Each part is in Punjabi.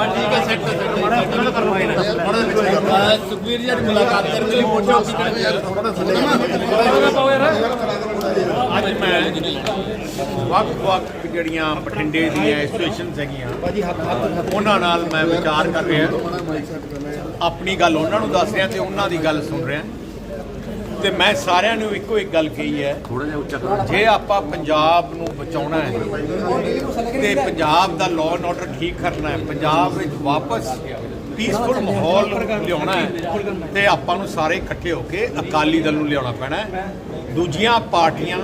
ਬਸ ਠੀਕ ਹੈ ਸੈੱਟ ਸੁਖਵੀਰ ਜੀ ਅੱਜ ਮੁਲਾਕਾਤ ਕਰਨ ਲਈ ਪੁੱਛੋ ਕੀ ਕਰਦੇ ਯਾਰ। ਅੱਜ ਮੈਂ ਵੱਖ-ਵੱਖ ਜਿਹੜੀਆਂ ਬਠਿੰਡੇ ਦੀਆਂ ਐਸੋਸੀਏਸ਼ਨਸ ਹੈਗੀਆਂ ਉਹਨਾਂ ਨਾਲ ਮੈਂ ਵਿਚਾਰ ਕਰ ਰਿਹਾ। ਆਪਣੀ ਗੱਲ ਉਹਨਾਂ ਨੂੰ ਦੱਸ ਰਿਹਾ ਤੇ ਉਹਨਾਂ ਦੀ ਗੱਲ ਸੁਣ ਰਿਹਾ। ਤੇ ਮੈਂ ਸਾਰਿਆਂ ਨੂੰ ਇੱਕੋ ਇੱਕ ਗੱਲ ਕਹੀ ਹੈ। ਜੇ ਆਪਾਂ ਪੰਜਾਬ ਨੂੰ ਬਚਾਉਣਾ ਹੈ ਤੇ ਪੰਜਾਬ ਦਾ ਲਾਅ ਐਂਡ ਆਰਡਰ ਠੀਕ ਕਰਨਾ ਹੈ ਪੰਜਾਬ ਵਿੱਚ ਵਾਪਸ ਪੀਸਫੁਲ ਮਾਹੌਲ ਲਿਆਉਣਾ ਹੈ ਤੇ ਆਪਾਂ ਨੂੰ ਸਾਰੇ ਇਕੱਠੇ ਹੋ ਕੇ ਅਕਾਲੀ ਦਲ ਨੂੰ ਲਿਆਉਣਾ ਪੈਣਾ ਹੈ। ਦੂਜੀਆਂ ਪਾਰਟੀਆਂ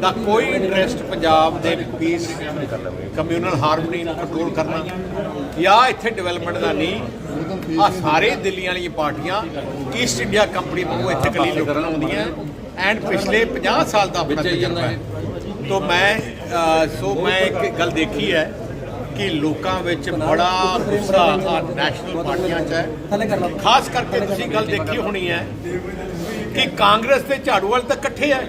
ਦਾ ਕੋਈ ਇੰਟਰਸਟ ਪੰਜਾਬ ਦੇ ਪੀਸ ਕਮਿਊਨਲ ਹਾਰਮਨੀ ਨੂੰ ਕੰਟਰੋਲ ਕਰਨਾ ਜਾਂ ਇੱਥੇ ਡਿਵੈਲਪਮੈਂਟ ਦਾ ਨਹੀਂ। ਆ ਸਾਰੇ ਦਿੱਲੀ ਵਾਲੀਆਂ ਪਾਰਟੀਆਂ ਈਸਟ ਇੰਡੀਆ ਕੰਪਨੀ ਵਾਂਗੂ ਇੱਥੇ ਕਲੀ ਲੁੱਟਣ ਆਉਂਦੀਆਂ ਐਂਡ ਪਿਛਲੇ 50 ਸਾਲ ਦਾ ਆਪਣਾ ਤਜਰਬਾ ਹੈ। ਤੋ ਮੈਂ ਸੋ ਮੈਂ ਇੱਕ ਗੱਲ ਦੇਖੀ ਹੈ ਕਿ ਲੋਕਾਂ ਵਿੱਚ ਬੜਾ ਗੁੱਸਾ ਆ ਨੈਸ਼ਨਲ ਪਾਰਟੀਆਂ 'ਚ ਹੈ। ਖਾਸ ਕਰਕੇ ਤੁਸੀਂ ਗੱਲ ਦੇਖੀ ਹੋਣੀ ਹੈ ਕਿ ਕਾਂਗਰਸ ਤੇ ਝਾੜੂ ਵਾਲੇ ਤਾਂ ਇਕੱਠੇ ਹੈ।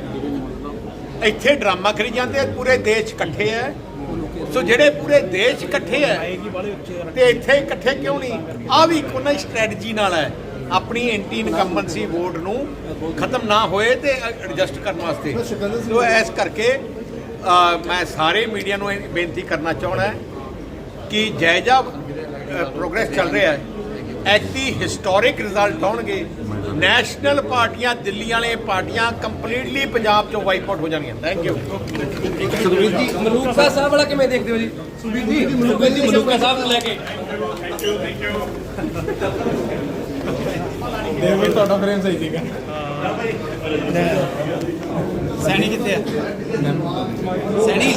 ਇੱਥੇ ਡਰਾਮਾ ਕਰੀ ਜਾਂਦੇ ਆ ਪੂਰੇ ਦੇਸ਼ ਇਕੱਠੇ ਹੈ। ਸੋ ਜਿਹੜੇ ਪੂਰੇ ਦੇਸ਼ ਇਕੱਠੇ ਹੈ ਤੇ ਇੱਥੇ ਇਕੱਠੇ ਕਿਉਂ ਨਹੀਂ? ਆ ਵੀ ਇੱਕ ਉਹਨਾਂ ਦੀ ਸਟ੍ਰੈਟਜੀ ਨਾਲ ਹੈ ਆਪਣੀ ਐਂਟੀ ਇਨਕੰਬੈਂਸੀ ਵੋਟ ਨੂੰ ਖਤਮ ਨਾ ਹੋਏ ਤੇ ਐਡਜਸਟ ਕਰਨ ਵਾਸਤੇ। ਸੋ ਇਸ ਕਰਕੇ ਮੈਂ ਸਾਰੇ ਮੀਡੀਆ ਨੂੰ ਇਹ ਬੇਨਤੀ ਕਰਨਾ ਚਾਹਣਾ ਹੈ ਕਿ ਜਾਇਜ਼ਾ ਪ੍ਰੋਗਰੈਸ ਚੱਲ ਰਿਹਾ ਹੈ ਐਤੀ ਹਿਸਟੋਰਿਕ ਰਿਜ਼ਲਟ ਆਉਣਗੇ ਨੈਸ਼ਨਲ ਪਾਰਟੀਆਂ ਦਿੱਲੀ ਵਾਲੇ ਪਾਰਟੀਆਂ ਕੰਪਲੀਟਲੀ ਪੰਜਾਬ ਚੋਂ ਵਾਈਪ ਆਊਟ ਹੋ ਜਾਣਗੀਆਂ। ਥੈਂਕ ਯੂ ਸੁਖਬੀਰ ਜੀ ਮਲੂਕਾ ਸਾਹਿਬ ਵਾਲਾ ਕਿਵੇਂ ਦੇਖਦੇ ਹੋ ਜੀ? ਸੁਖਬੀਰ ਜੀ ਮਲੂਕਾ ਜੀ ਮਲੂਕਾ ਸਾਹਿਬ ਨੂੰ ਲੈ ਕੇ। ਤੁਹਾਡਾ ਫਰੇਮ ਸਹੀ ਸੀਗਾ। ਸੈਣੀ ਕਿੱਥੇ ਆ? ਸੈਣੀ।